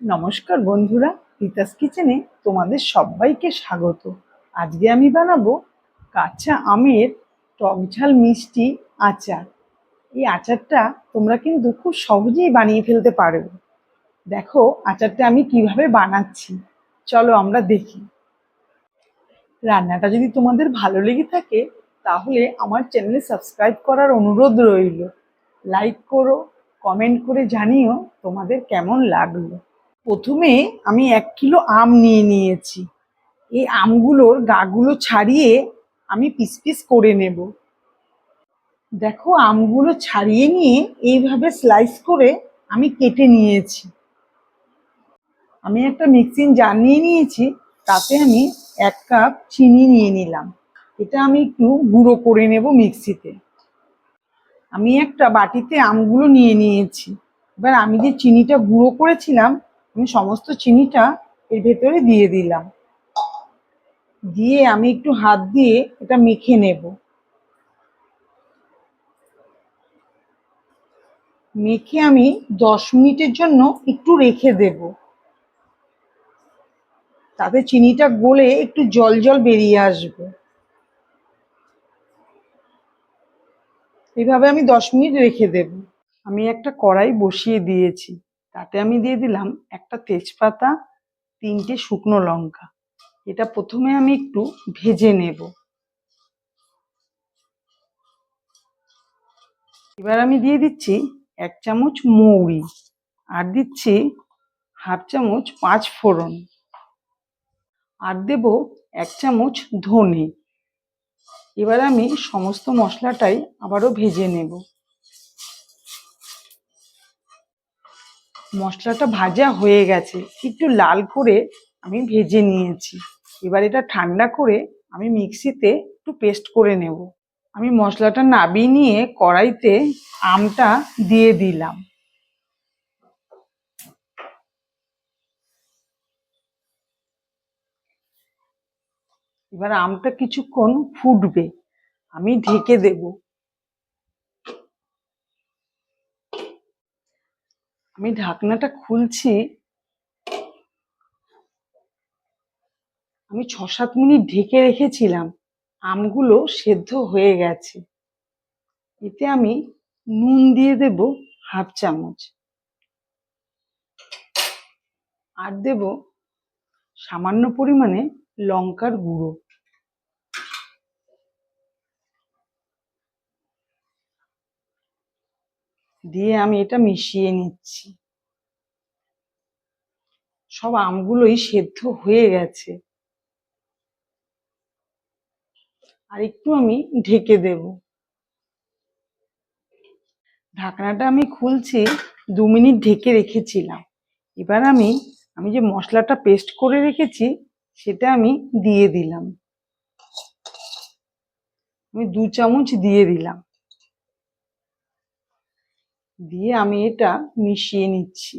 নমস্কার বন্ধুরা রিতাস কিচেনে তোমাদের সবাইকে স্বাগত। আজকে আমি বানাবো কাঁচা আমের টকঝাল মিষ্টি আচার। এই আচারটা তোমরা কিন্তু খুব সহজেই বানিয়ে ফেলতে পারো। দেখো আচারটা আমি কীভাবে বানাচ্ছি। চলো আমরা দেখি। রান্নাটা যদি তোমাদের ভালো লেগে থাকে, তাহলে আমার চ্যানেলে সাবস্ক্রাইব করার অনুরোধ রইল। লাইক করো, কমেন্ট করে জানিও তোমাদের কেমন লাগল। প্রথমে আমি এক কিলো আম নিয়ে নিয়েছি। এই আমগুলোর গাগুলো ছাড়িয়ে আমি পিস পিস করে নেব। দেখো, আমগুলো ছাড়িয়ে নিয়ে এইভাবে স্লাইস করে আমি কেটে নিয়েছি। আমি একটা মিক্সিং জার নিয়ে নিয়েছি, তাতে আমি এক কাপ চিনি নিয়ে নিলাম। এটা আমি একটু গুঁড়ো করে নেব মিক্সিতে। আমি একটা বাটিতে আমগুলো নিয়ে নিয়েছি। এবার আমি যে চিনিটা গুঁড়ো করেছিলাম আমি সমস্ত চিনিটা এর ভেতরে দিয়ে দিলাম। দিয়ে আমি একটু হাত দিয়ে এটা মেখে নেব। মেখে আমি দশ মিনিটের জন্য একটু রেখে দেব। তাতে চিনিটা গলে একটু জল জল বেরিয়ে আসবে। এইভাবে আমি দশ মিনিট রেখে দেব। আমি একটা কড়াই বসিয়ে দিয়েছি। তাতে আমি দিয়ে দিলাম একটা তেজপাতা, তিনটে শুকনো লঙ্কা। এটা প্রথমে আমি একটু ভেজে নেব। এবার আমি দিয়ে দিচ্ছি এক চামচ মৌরি আর দিচ্ছি হাফ চামচ পাঁচ ফোড়ন। আর দেব এক চামচ ধনে। এবার আমি সমস্ত মশলাটাই আবারও ভেজে নেব। মশলাটা ভাজা হয়ে গেছে, একটু লাল করে আমি ভেজে নিয়েছি। এবার এটা ঠান্ডা করে আমি মিক্সিতে একটু পেস্ট করে নেব। আমি মশলাটা নাবিয়ে নিয়ে কড়াইতে আমটা দিয়ে দিলাম। এবার আমটা কিছুক্ষণ ফুটবে, আমি ঢেকে দেব। আমি ঢাকনাটা খুলছি। আমি ছ সাত মিনিট ঢেকে রেখেছিলাম। আমগুলো সেদ্ধ হয়ে গেছে। এতে আমি নুন দিয়ে দেব হাফ চামচ। আর দেব সামান্য পরিমাণে লঙ্কার গুঁড়ো। দিয়ে আমি এটা মিশিয়ে নিচ্ছি। সব আমগুলোই সেদ্ধ হয়ে গেছে। আর একটু আমি ঢেকে দেব। ঢাকনাটা আমি খুলছি, দু মিনিট ঢেকে রেখেছিলাম। এবার আমি আমি যে মশলাটা পেস্ট করে রেখেছি, সেটা আমি দিয়ে দিলাম। আমি দু চামচ দিয়ে দিলাম। দিয়ে আমি এটা মিশিয়ে নিচ্ছি।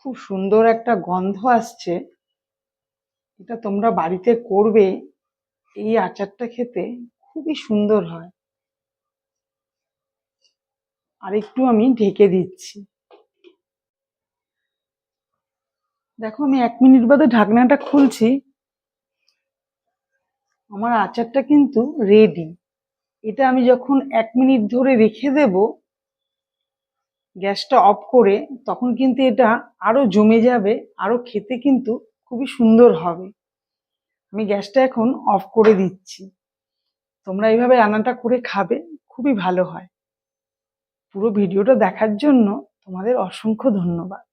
খুব সুন্দর একটা গন্ধ আসছে। এটা তোমরা বাড়িতে করবে, এই আচারটা খেতে খুবই সুন্দর হয়। আর একটু আমি ঢেকে দিচ্ছি। দেখো আমি এক মিনিট বাদে ঢাকনাটা খুলছি। আমার আচারটা কিন্তু রেডি এটা আমি যখন এক মিনিট ধরে রেখে দেব, গ্যাসটা অফ করে, তখন কিন্তু এটা আরও জমে যাবে, আরও খেতে কিন্তু খুবই সুন্দর হবে। আমি গ্যাসটা এখন অফ করে দিচ্ছি। তোমরা এইভাবে রান্নাটা করে খাবে, খুবই ভালো হয়। পুরো ভিডিওটা দেখার জন্য তোমাদের অসংখ্য ধন্যবাদ।